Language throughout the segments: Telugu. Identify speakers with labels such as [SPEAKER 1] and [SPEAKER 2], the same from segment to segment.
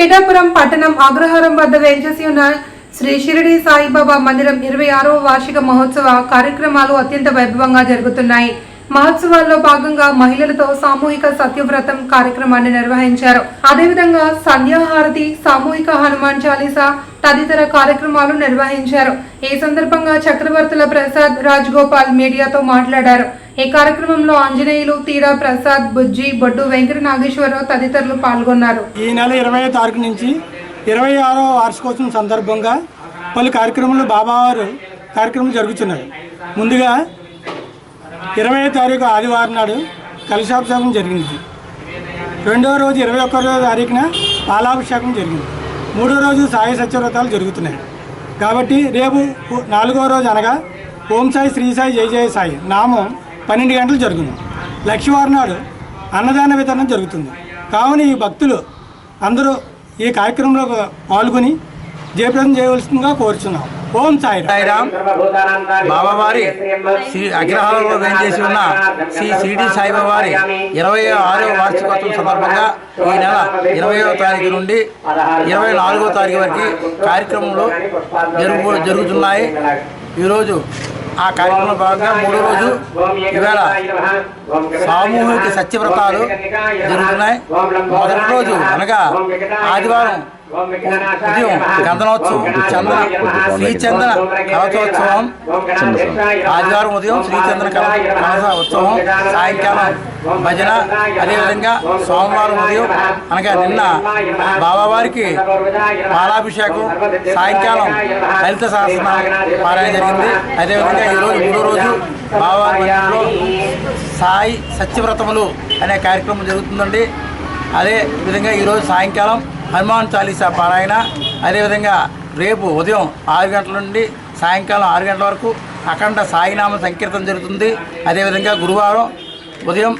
[SPEAKER 1] పిఠాపురం పట్టణం అగ్రహారం వద్ద వేంచేసి ఉన్న శ్రీ షిరిడి సాయిబాబా మందిరం ఇరవై ఆరవ వార్షిక మహోత్సవ కార్యక్రమాలు అత్యంత వైభవంగా జరుగుతున్నాయి. మహోత్సవాల్లో భాగంగా మహిళలతో సామూహిక సత్యవ్రతం కార్యక్రమాన్ని నిర్వహించారు. అదేవిధంగా సంధ్యాహారతి సామూహిక హనుమాన్ చాలీసా తదితర కార్యక్రమాలు నిర్వహించారు. ఈ సందర్భంగా చక్రవర్తుల ప్రసాద్ రాజ్ గోపాల్ మీడియాతో మాట్లాడారు. ఈ కార్యక్రమంలో ఆంజనేయులు తీరా ప్రసాద్ బుజ్జి బొడ్డు వెంకట నాగేశ్వరరావు తదితరులు పాల్గొన్నారు.
[SPEAKER 2] ఈ నెల ఇరవై తారీఖు నుంచి ఇరవై ఆరో వార్షికోత్సవం సందర్భంగా పలు కార్యక్రమాలు బాబావారు కార్యక్రమాలు జరుగుతున్నాయి ముందుగా ఇరవై తారీఖు ఆదివారం నాడు కలశాభిషేకం జరిగింది. రెండవ రోజు ఇరవై ఒక్కరో తారీఖున పాలాభిషేకం జరిగింది. మూడో రోజు సాయి సత్యవ్రతాలు జరుగుతున్నాయి. కాబట్టి రేపు నాలుగో రోజు అనగా ఓం సాయి శ్రీ సాయి జై జయ సాయి నామం పన్నెండు గంటలు జరుగుతుంది లక్షవారం నాడు అన్నదాన వితరణ జరుగుతుంది. కావున ఈ భక్తులు అందరూ ఈ కార్యక్రమంలో పాల్గొని జయప్రదం చేయవలసిందిగా కోరుచున్నాం. ఓం సాయి
[SPEAKER 3] సాయిరామ్. బాబావారి శ్రీ అగ్రహారంలో వేయించేసి ఉన్న శ్రీ షిరిడి సాయిబాబారి ఇరవై ఆరో వార్షికోత్సవం సందర్భంగా ఈ నెల ఇరవయో తారీఖు నుండి ఇరవై నాలుగో తారీఖు వరకు కార్యక్రమంలో జరుగు జరుగుతున్నాయి. ఈరోజు ఆ కార్యక్రమంలో భాగంగా మూడో రోజు ఇవాళ సామూహిక సత్యవ్రతాలు జరుగుతున్నాయి. మొదటి రోజు అనగా ఆదివారం గంధనోత్సవం చందన. శ్రీచందన కలశోత్సవం ఆదివారం ఉదయం శ్రీచందన కల కలశ ఉత్సవం సాయంకాలం భజన. అదేవిధంగా సోమవారం ఉదయం అనగా నిన్న బాబావారికి పాలాభిషేకం. సాయంకాలం లలిత సహస్రం పారాయణ జరిగింది. అదేవిధంగా ఈరోజు మూడో రోజు బాబావారి మందిరంలో సాయి సత్యవ్రతములు అనే కార్యక్రమం జరుగుతుందండి. అదే విధంగా ఈరోజు సాయంకాలం హనుమాన్ చాలీసా పారాయణ. అదేవిధంగా రేపు ఉదయం ఆరు గంటల నుండి సాయంకాలం ఆరు గంటల వరకు అఖండ సాయినామ సంకీర్తన జరుగుతుంది. అదేవిధంగా గురువారం ఉదయం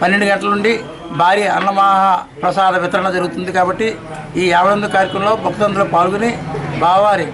[SPEAKER 3] పన్నెండు గంటల నుండి భారీ అన్నమాహ ప్రసాద వితరణ జరుగుతుంది కాబట్టి ఈ యాభై కార్యక్రమంలో భక్తులందరూ పాల్గొని బావారి